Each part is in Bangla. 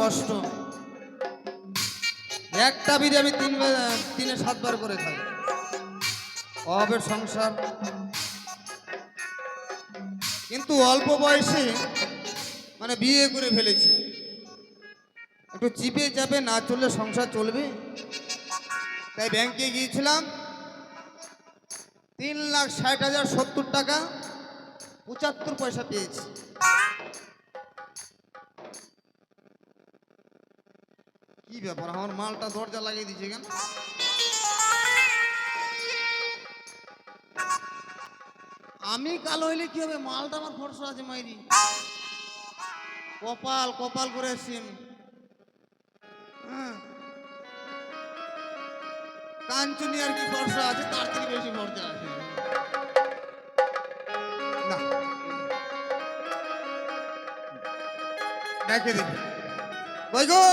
কষ্ট। একটা বিড়ি আমি তিন তিনে সাতবার করে খাই অভাবের সংসার। কিন্তু অল্প বয়সে মানে বিয়ে করে ফেলেছি। একটু চিপে চাপে না চললে সংসার চলবে। তাই ব্যাংকে গিয়েছিলাম। তিন লাখ ষাট হাজার সত্তর টাকা পঁচাত্তর পয়সা পেয়েছি। কি ব্যাপার? আমার মালটা দরজা লাগিয়ে দিয়েছে কেন? আমি কালো হইলে কি হবে? মালটা আমার ফর্সা আছে, মাইরি। কপাল কপাল করে এসছি আমি। হ্যাঁ। কাঞ্চনি আর কি ফর্সা আছে, তার থেকে বেশি ফর্সা আছে। না। দেখে দেখি। গো?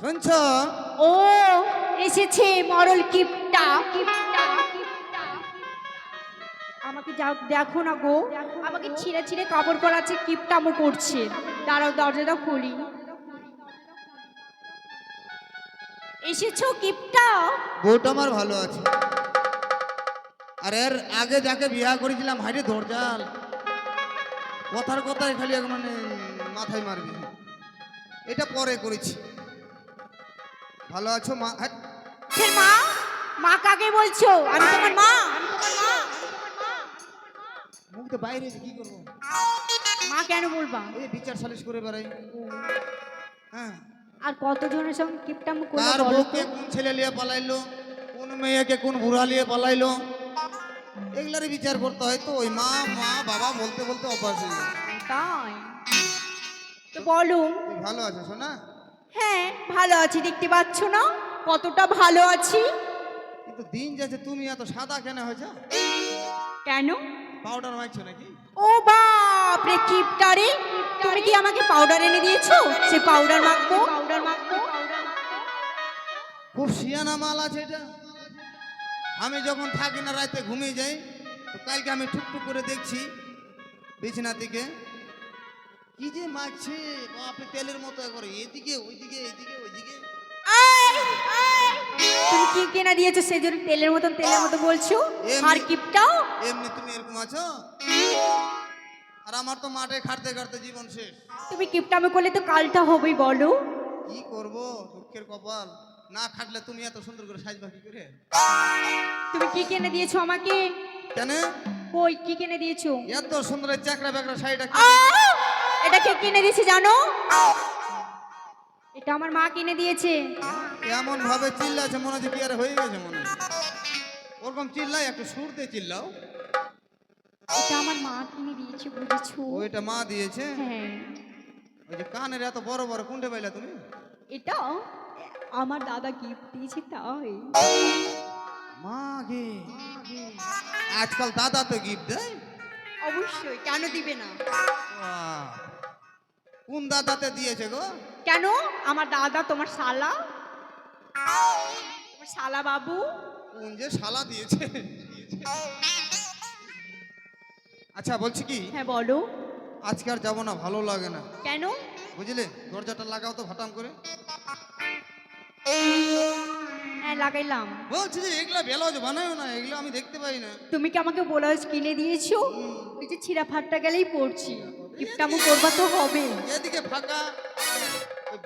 শুনছ? ও এসেছে মরল কিপটা। আমাকে যাও দেখো না গো। আমাকে ছিঁড়ে ছিঁড়ে কাপড় পরাচ্ছে কিপটামো করছে দাঁড়াও দরজাটা খুলি। এসেছ কিপটা? বউটা আমার ভালো আছে। আর আগে যাকে বিয়া করেছিলাম হাইরে ধরজাল কথার কথায় খালি মানে মাথায় মারবি। এটা পরে করেছি। ভালো আছো মা? ফের মা মা কাকে বলছো? আমি তোমার মা। মুখ তো বাইরে কি করব? মা কেন বলবা? এই বিচার সালিশ করে বেড়াই। হ্যাঁ। আর কতজনের সঙ্গে কিপটামো কার বলো বউকে কোন ছেলে নিয়ে পালাইলো? কোন মেয়েকে কোন বুড়া নিয়ে পালাইলো? এগুলারই বিচার করতে হয় তো। ওই মা মা বাবা বলতে বলতে অভ্যাস তাই? তো বলো। ভালো আছো শোনা হ্যাঁ ভালো আছি দেখতে পাচ্ছ না? কতটা ভালো আছি। কিন্তু দিন যাচ্ছে তুমি এত সাদা কেন হয়েছে? কেন? পাউডার মারছো নাকি? ও বাপ রে কিপটারে তুমি কি আমাকে পাউডার এনে দিয়েছ? সে পাউডার মাখবো? পাউডার মাখবো খুব শিয়ানা মাল আছে এটা। আমি যখন থাকি না রাতে ঘুমিয়ে যাই তো কালকে আমি টুকটুক করে দেখছি বিছানা থেকে। কি যে মাখছে বাপরে তেলের মতো একবারে। এদিকে ওইদিকে এদিকে ওইদিকে। তুমি কি কেনা দিয়েছ সেই জন্য তেলের মতন তেলের মতো বলছো? আর কিপটাও? এমনি তুমি এরকম আছো? আর আমার তো মাঠে খাটতে খাটতে জীবন শেষ। তুমি কিপটামে করলে তো কালটা হবেই বলো। কি করব? দুঃখের কপাল। না খাটলে তুমি এত সুন্দর করে সাজবা কি করে? তুমি কি কিনে দিয়েছ আমাকে? কেন? কই কি কিনে দিয়েছ? এত সুন্দর চাকরা বাকরা শাড়িটা! এটা কে কিনে দিয়েছে জানো? এটা আমার মা কিনে দিয়েছে। এমন ভাবে চিল্লাছে মনে হচ্ছে কি আর হয়ে গেছে মনে ওরকম চিল্লাই একটু সুর দিয়ে চিল্লাও। এটা আমার মা কিনে দিয়েছে বুঝেছ? ওইটা মা দিয়েছে? হ্যাঁ। ওই যে কানের এত বড় বড় কুন্ডে পাইলা তুমি? এটা আমার দাদা গিফট দিয়েছে তাই। মা গে। আজকাল দাদা তো গিফট দেয়। অবশ্যই কেন দিবে না! কোন দাদাতে দিয়েছে গো? কেন? আমার দাদা তোমার শালা। তোমার শালা বাবু। কোন যে শালা দিয়েছে? আচ্ছা বলছি কি? হ্যাঁ বলো। আজকে আর যাব না ভালো লাগে না। কেন? বুঝলে? দরজাটা লাগাও তো ফাটাম করে। হ্যাঁ লাগাইলাম। বলছি যে এগুলা ব্লাউজ বানায়ও না এগুলো আমি দেখতে পাই না। তুমি কি আমাকে ব্লাউজ কিনে দিয়েছ? ওই যে ছিঁড়া ফাটটা গেলেই পড়ছি। গিফটামো করবা তো হবে। এদিকে ফাঁকা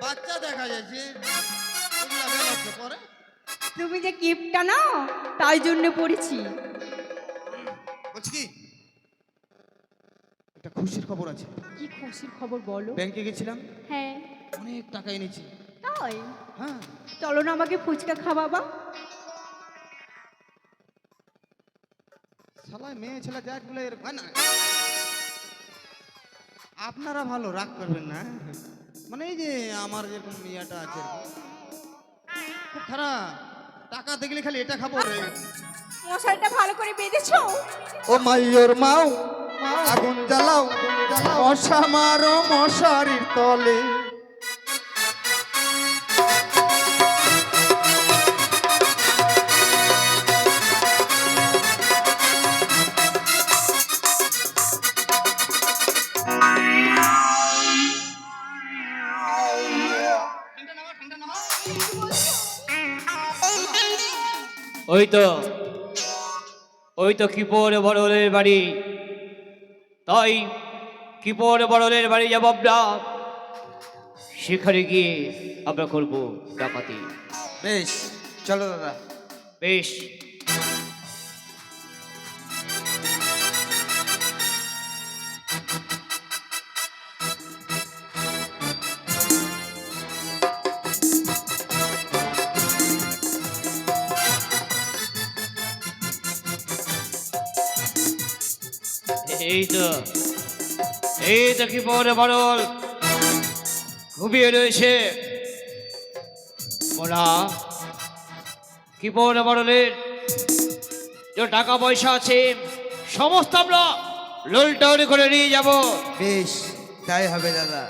বাচ্চা দেখা যাচ্ছে। এগুলা ব্লাউজ পরে। তুমি যে গিফটটা না তাই জন্য পড়েছি। বলছি কি? একটা খুশির খবর আছে। কি খুশির খবর বলো। ব্যাংকে গেছিলাম। হ্যাঁ। অনেক টাকা এনেছি। তাই? চলো না আমাকে ফুচকা খাওয়াবা শালায় মেয়ে ছেলে যাক বলে এরকম না আপনারা ভালো রাগ করবেন না মানে এই যে আমার যেরকম ইয়েটা আছে। খুব খারাপ। টাকা দেখলে খালি এটা খাব রে মশারিটা ভালো করে বেঁধেছো? ও মাইয়র মাও আগুন জ্বালাও। মশা মারো মশারির তলে। ওই তো ওই তো কিপোর বড়লের বাড়ি। তাই কিপোর বড়লের বাড়ি যাব আমরা। সেখানে গিয়ে আমরা করব ডাকাতি। বেশ চলো দাদা। বেশ। এই তো। এই তো কি বড় বড়ল। ঘুমিয়ে রয়েছে। বলা কি বড় বড়লের। যে টাকা পয়সা আছে, সমস্ত আমরা লোল করে নিয়ে যাব। বেশ, তাই হবে দাদা।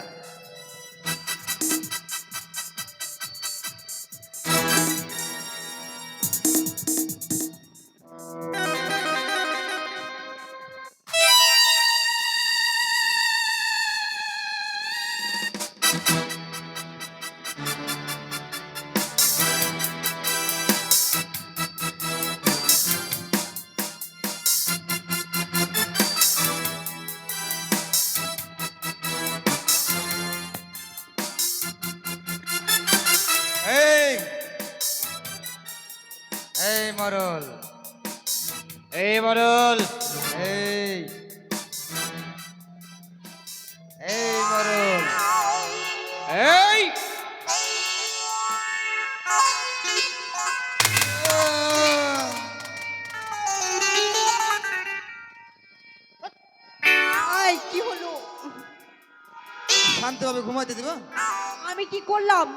শান্তভাবে ঘুমাইতে দিব? আমি কি করলাম?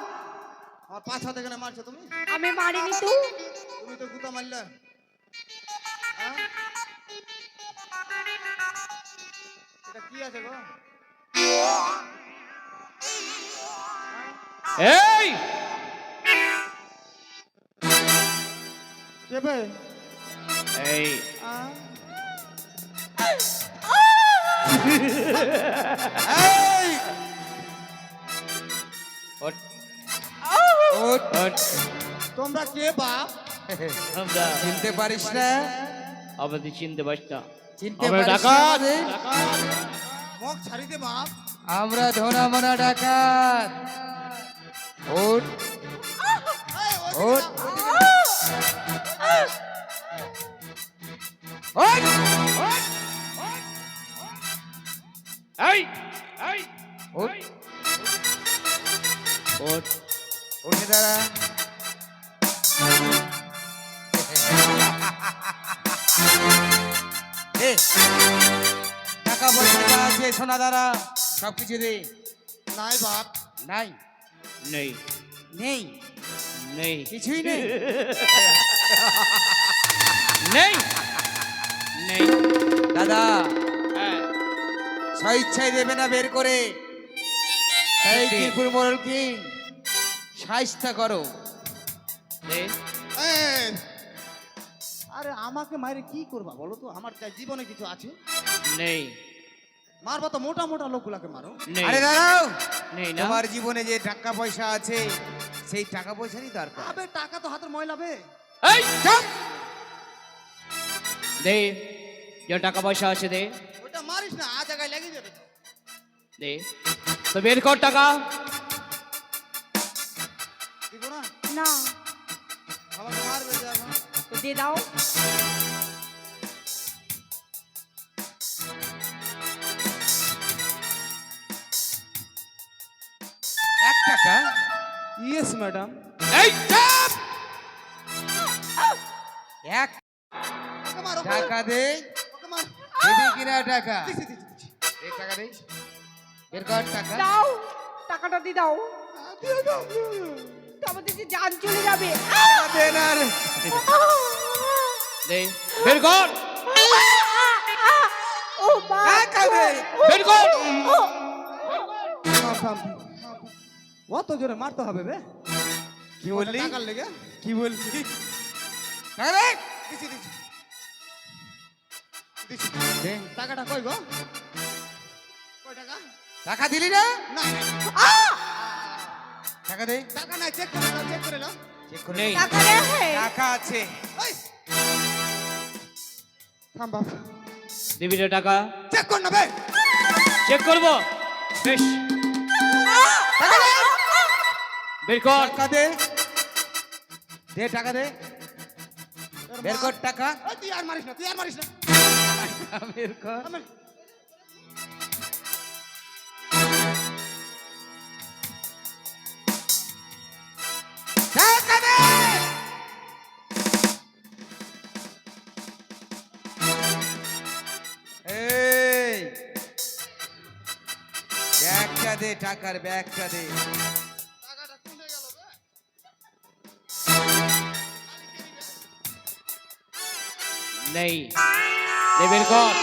আমার পাঁচ হাতে এখানে মারছো তুমি? আমি মারিনি তো। তুমি তো গুতা মারলে? এটা কি আছে গো? এই! চেপে এই। এই! তোমরা কে বাপ আমরা চিনতে পারিস না আমাদের চিনতে পারছি না চিনতে আমরা পারিস না ডাকাত আমাদের? ডাকাত। মুখ ছাড়ি দে বাপ আমরা ধনা মনা ডাকাত ওট ওট ওট। এই। ওঠ উঠে দাঁড়া টাকা পয়সা যা আছে সোনা দাঁড়া সব কিছু দে। নাই বাপ। নাই? নেই। নেই? নেই। কিছুই নেই? নেই। নেই। দাদা হ্যাঁ। স্বইচ্ছায় দেবে না বের করে। কি? সাইস্তা করো। দে। আরে আমাকে মারে কি করবা বলো তো? আমার যা জীবনে কিছু আছে। নেই। মারবা তো মোটা মোটা লোকগুলাকে মারো। নেই। আরে দাঁড়াও। নেই না। তোমার জীবনে যে টাকা পয়সা আছে সেই টাকা পয়সারই দরকার। আবে টাকা তো হাতের ময়লা বে। এই চুপ! দে। যে টাকা পয়সা আছে দে। ওটা মারিস না আ জায়গায় লেগে যাবে। দে। তো বের কর টাকা। দিয়ে দাও এক টাকা ইয়েস ম্যাডাম এই এক টাকা দে ওকে মার দিবি কিনা টাকা। এই টাকা দে বের কর টাকা দাও টাকাটা দিয়ে দাও। দিয়ে দাও, দিয়ে দাও। তো আমাদের যে জান চলে যাবে। বের কর। দে বের কর। অত জোরে মারতে হবে বে। কি বললি? কি বললি। টাকাটা কই গো? টাকা? টাকা দিলি না? না। টাকা দে। টাকা নাই চেক করে চেক করে নাও। চেক করে। টাকা আছে! থাম বাপ। দিবি রে টাকা। চেক কর না বে চেক করব? বেশ। বের কর। টাকা দে। দে টাকা দে। বের কর টাকা। তুই আর মারিস না তুই আর মারিস না। বের কর। টাকার ব্যাগটা দে? নেই। নে বের কর।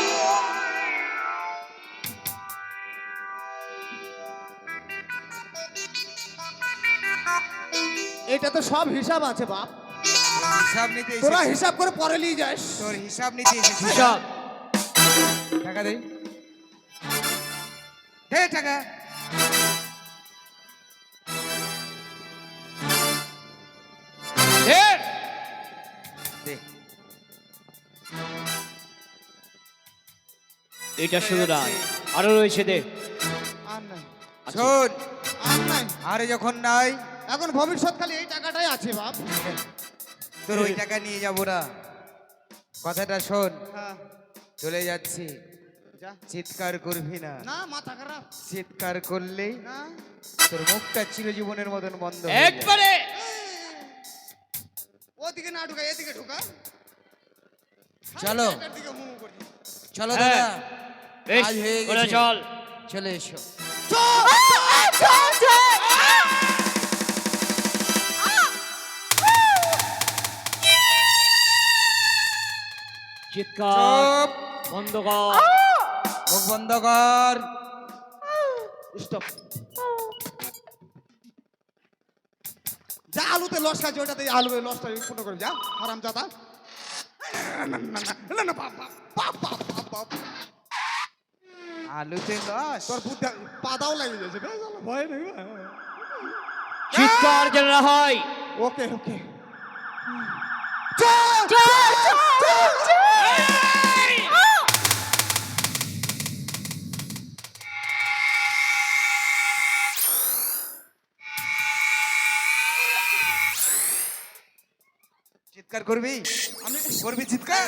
এটা তো সব হিসাব আছে বাপ। হিসাব নিতে তোরা হিসাব করে পরে নিয়ে যাস। তোর হিসাব নিতে এসেছিস। হিসাব। টাকা দে। দে টাকা। এটা শুধু না আরও রয়েছে দে। শোন। আর যখন নাই। এখন ভবিষ্যৎ খালি এই টাকাটাই আছে বাপ। তোর ওই টাকা নিয়ে যাব না। কথাটা শোন। হ্যাঁ। চলে যাচ্ছি। চিৎকার করবি না। না মাথা খারাপ। চিৎকার করলেই না। তোর মুখটা চিরজীবনের মতন বন্ধ একবারে। ওদিকে না ঢুকা এদিকে ঢুকা। চলো। চলো। দাদা বেশ হয়ে গেছে। চল। চলে এসো। চিৎকার। বন্ধ কর। মুখ বন্ধ কর। স্টপ যা আলুতে লস খাচ্ছে ওটাতে আলু লসটা ফুটো করে যা বাপ বাপ আলুতে লস? তোর বুদ্ধি পাদাও লাগে যাচ্ছে ভয় নেই চিৎকার যেন না হয়। ওকে ওকে। চিৎকার করবি আমি করবি? করবি চিৎকার?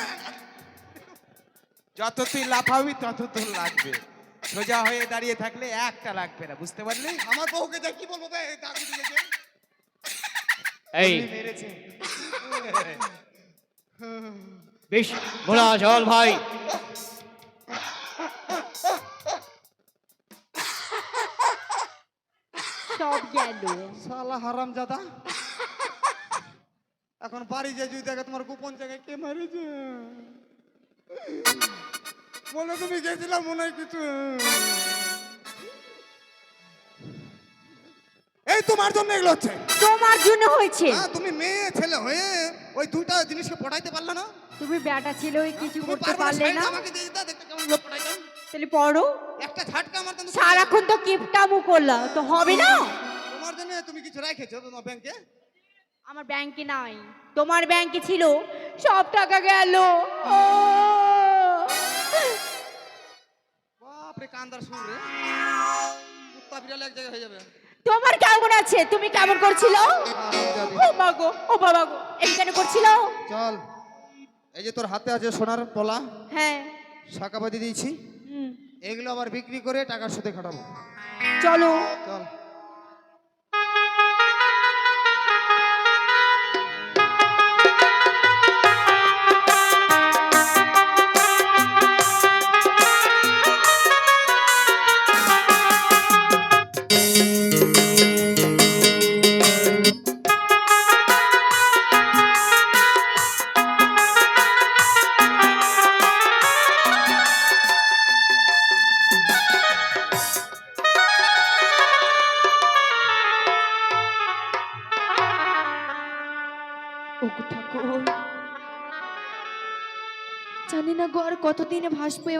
যত তুই লাফাবি তত তোর লাগবে। সোজা হয়ে দাঁড়িয়ে থাকলে একটা লাগবে না বুঝতে পারলি? আমার বউকে দেখ কি বলব বে দাগু দিয়েছে। এই। মেরেছে। বেশ ঘোড়া চল ভাই। সব গেল শালা হারাম জাদা এখন বাড়ি যে যদি দেখে তোমার গোপন জায়গায় কে মারেছে? বলে তুমি গেছিলাম মনে হয় কিছু? এই তোমার জন্য এগুলো হচ্ছে। তোমার জন্য হয়েছে। হ্যাঁ, তুমি মেয়ে ছেলে হয়ে ওই দুইটা জিনিসকে পড়াইতে পারলে না? তুমি বেটা ছিল ওই কিছু করতে পারলে না? আমাকে দিয়ে দিতা, দেখতে কেমন লোক পড়াইতাম। তাহলে পড়ো। একটা ঝাটকা আমার সারাক্ষণ তো কিপটামু করলা তো হবে না? তোমার জন্য তুমি কিছু রেখেছো তোমার ব্যাংকে? আমার ব্যাংকে নাই। তোমার ব্যাংকে ছিল সব টাকা গেল। ও! বাপরে কান্দার সুর রে। কুত্তা বিড়াল এক জায়গায় হয়ে যাবে। তোমার কেমন আছে? তুমি কেমন করছিল। ও মাগো ও বাবা গো এই কেন করছিল? চল এই যে তোর হাতে আছে সোনার পলা হ্যাঁ। শাকাবাদি দিয়েছি। এগুলো আবার বিক্রি করে টাকার সাথে খাটাবো। চলো। চল।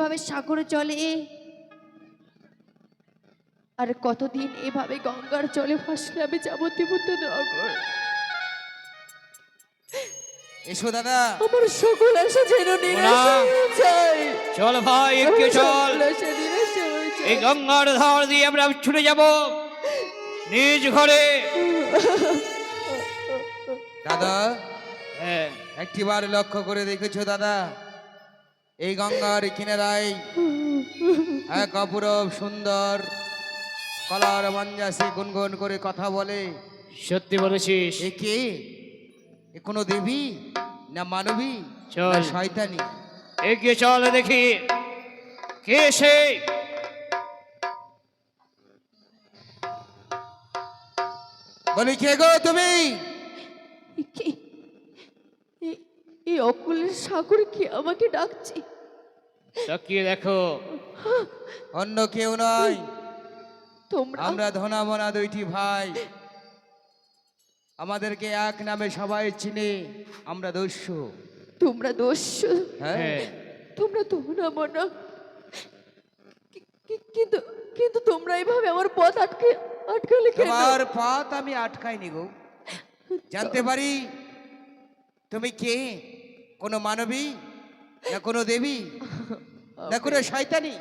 এভাবে সাগরে চলে। আর কতদিন এভাবে গঙ্গার জলে ভাসলে আমি যাব তিবুত নগর এসো দাদা। আমার সকল আশা যেন চল ভাই একটু চল। এই গঙ্গার ধার দিয়ে আমরা ছুটে যাব। নিজ ঘরে। দাদা হ্যাঁ। একটিবার লক্ষ্য করে দেখেছ দাদা? এই গঙ্গার কিনারায় এক অপূরব সুন্দর কলার মঞ্জাসে গুনগুন করে কথা বলে। সত্যি বলেছিস। এ কে? এ কোনো দেবী? না মানবী? চল। না শয়তানি? এগিয়ে চল দেখি। কে সে? বলি কে গো তুমি? এ কি? এই অকুলের সাগর কি আমাকে ডাকছে? তাকিয়ে দেখো। অন্য কেউ নয়। তোমরা? আমরা ধনামনা দুইটি ভাই। আমাদেরকে এক নামে সবাই চিনে। আমরা দস্যু। তোমরা দোষ হ্যাঁ। হ্যাঁ। তোমরা মনা কি- কিন্তু কিন্তু তোমরা এইভাবে আমার পথ আটকে আটকালে কেন? তোমার পথ আমি আটকাইনি গো। জানতে পারি? তুমি কে? কোনো মানবী? না কোনো দেবী? না কোনো শয়তানি?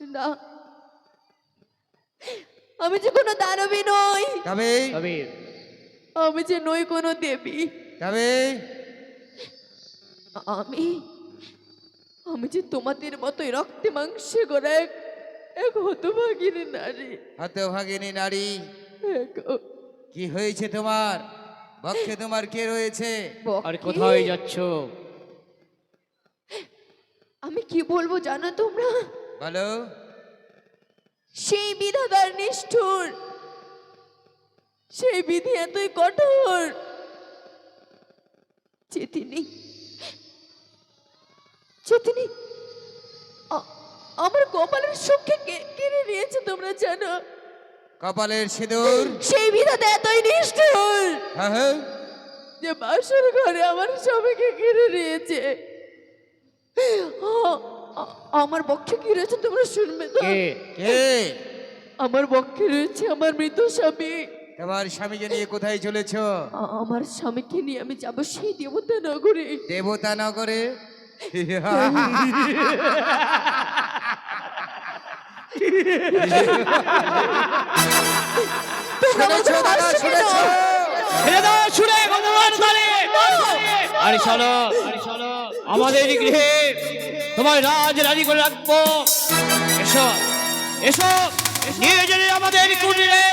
না। আমি যে কোনো দানবী নই। তবে? আমি যে নই কোনো দেবী। তবে? আমি আমি যে তোমাদের মতোই রক্তে মাংসে গড়া এক এক হতভাগিনী নারী। হতভাগিনী নারী। কি হয়েছে তোমার? পক্ষে তোমার কে রয়েছে? আর কোথায় যাচ্ছ? আমি কি বলব জানো তোমরা? বলো। সেই বিধাতার নিষ্ঠুর। সেই বিধি এতই কঠোর যে তিনি যে তিনি আমার কপালের সুখে কেড়ে নিয়েছে তোমরা জানো? কপালের সিঁদুর। সেই বিধাতা এতই নিষ্ঠুর হ্যাঁ হ্যাঁ। যে বাসর ঘরে আমার সবাইকে ঘিরে নিয়েছে আমার পক্ষে কি রয়েছে তোমরা শুনবে তো? কে? কে? আমার পক্ষে রয়েছে আমার মৃত স্বামী। তোমার স্বামীকে নিয়ে কোথায় চলেছো? আমার স্বামীকে নিয়ে আমি যাব সেই দেবতা নগরে। দেবতা নগরে শুনেছো দাদা শুনেছো ছেড়ে দাও ছুড়ে ভগবান তালে আরে চলো আমাদের গৃহে তোমার রাজ রানী করে রাখব। এসো এসো নিয়ে গেলে আমাদের কুটিরে।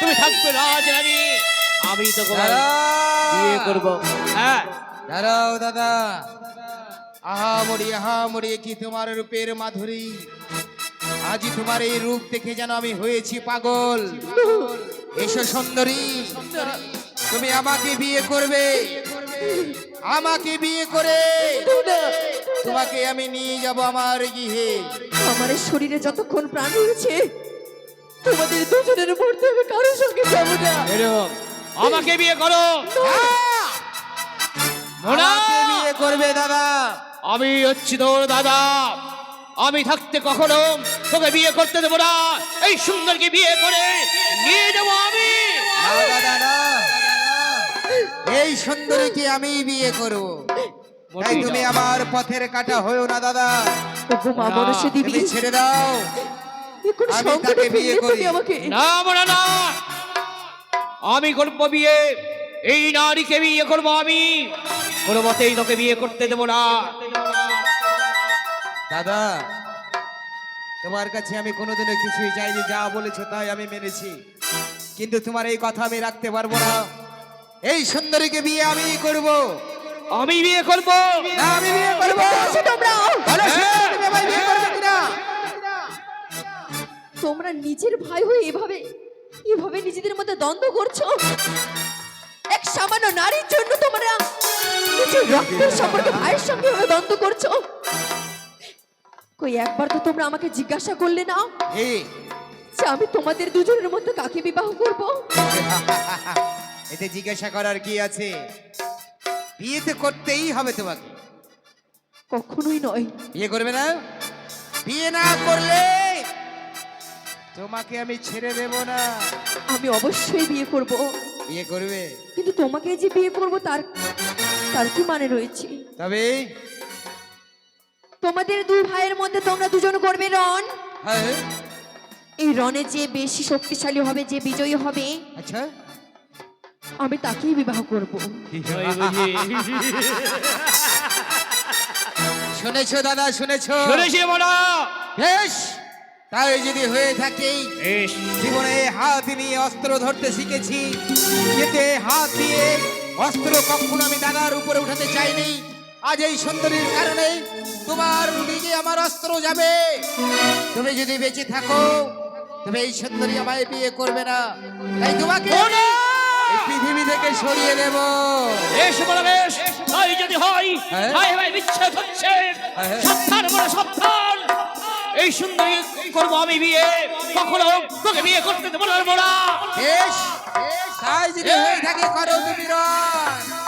তুমি থাকবে রাজ রানী। আমি তো তোমার বিয়ে করব। হ্যাঁ। দাঁড়াও দাদা। আহা মরি আহা মরি কি তোমার রূপের মাধুরী? আজই তোমার এই রূপ দেখে যেন আমি হয়েছি পাগল। এসো সুন্দরী তুমি আমাকে বিয়ে করবে। আমাকে বিয়ে করে তোমাকে আমি নিয়ে যাব আমার গৃহে। আমার শরীরে যতক্ষণ প্রাণ রয়েছে তোমাদের দুজনের মধ্যে আমি কারোর সঙ্গে যাব না। এরকম আমাকে বিয়ে করো। মোনা! আমাকে বিয়ে করবে দাদা। আমি হচ্ছি তোর দাদা। আমি থাকতে কখনো তোকে বিয়ে করতে দেবো না। এই সুন্দরকে বিয়ে করে নিয়ে যাব আমি। এই সুন্দরীকে আমি বিয়ে করব? তাই তুমি আমার পথের কাটা হয়েও না দাদা। তুমি ছেড়ে দাও। এখন আমি তাকে বিয়ে করি। আমাকে। না না। আমি করব বিয়ে। এই নারীকে বিয়ে করব আমি। কোনো মতেই তোকে বিয়ে করতে দেবো না। দাদা তোমার কাছে আমি কোনোদিনও কিছুই চাইনি যা বলেছ তাই আমি মেনেছি। কিন্তু তোমার এই কথা আমি রাখতে পারব না। এই সুন্দরীকে বিয়ে আমি করব। আমি বিয়ে করব? না আমি বিয়ে করব। তোমরা। বলো তুমি আমায় বিয়ে করবে কিনা? তোমরা নিজের ভাই হয়ে এভাবে এভাবে নিজেদের মধ্যে দ্বন্দ্ব করছ? এক সামান্য নারীর জন্য তোমরা নিজের রক্তের সম্পর্কে ভাইয়ের সঙ্গে এভাবে দ্বন্দ্ব করছ? কই একবার তো তোমরা আমাকে জিজ্ঞাসা করলে না? যে আমি তোমাদের দুজনের মধ্যে কাকে বিবাহ করব? এতে জিজ্ঞাসা করার কি আছে? বিয়ে তো করতেই হবে তোমাকে। কখনোই নয়। বিয়ে করবে না? বিয়ে না করলে তোমাকে আমি ছেড়ে দেব না। আমি অবশ্যই বিয়ে করব। বিয়ে করবে? কিন্তু তোমাকে যে বিয়ে করব তার তার কি মানে রয়েছে? তবে তোমাদের দু ভাইয়ের মধ্যে তোমরা দুজন করবে রণ। হ্যাঁ। এই রণে যে বেশি শক্তিশালী হবে যে বিজয়ী হবে আচ্ছা। আমি তাকেই বিবাহ করব। শুনেছো দাদা শুনেছো? শুনেছি মোনা বেশ। তাই যদি হয়ে থাকে জীবনে হাত নিয়ে অস্ত্র ধরতে শিখেছি এতে হাত দিয়ে অস্ত্র কখনো আমি দাদার উপরে উঠাতে চাইনি। আজ এই সুন্দরীর কারণে তোমার দিকে আমার অস্ত্র যাবে। তুমি যদি বেঁচে থাকো তবে এই সুন্দরী আমায় বিয়ে করবে না। তাই তোমাকে পৃথিবী থেকে সরিয়ে দেব। বেশ বলো বেশ। তাই যদি হয় হ্যাঁ? ভাই ভাই বিচ্ছেদ হচ্ছে। হ্যাঁ। সাবধান বলো সাবধান এই সুন্দরী করব আমি বিয়ে। কখনো তোকে বিয়ে করতে দেবো না বেশ তাই যদি হয়ে। থাকে করো তুমি রণ।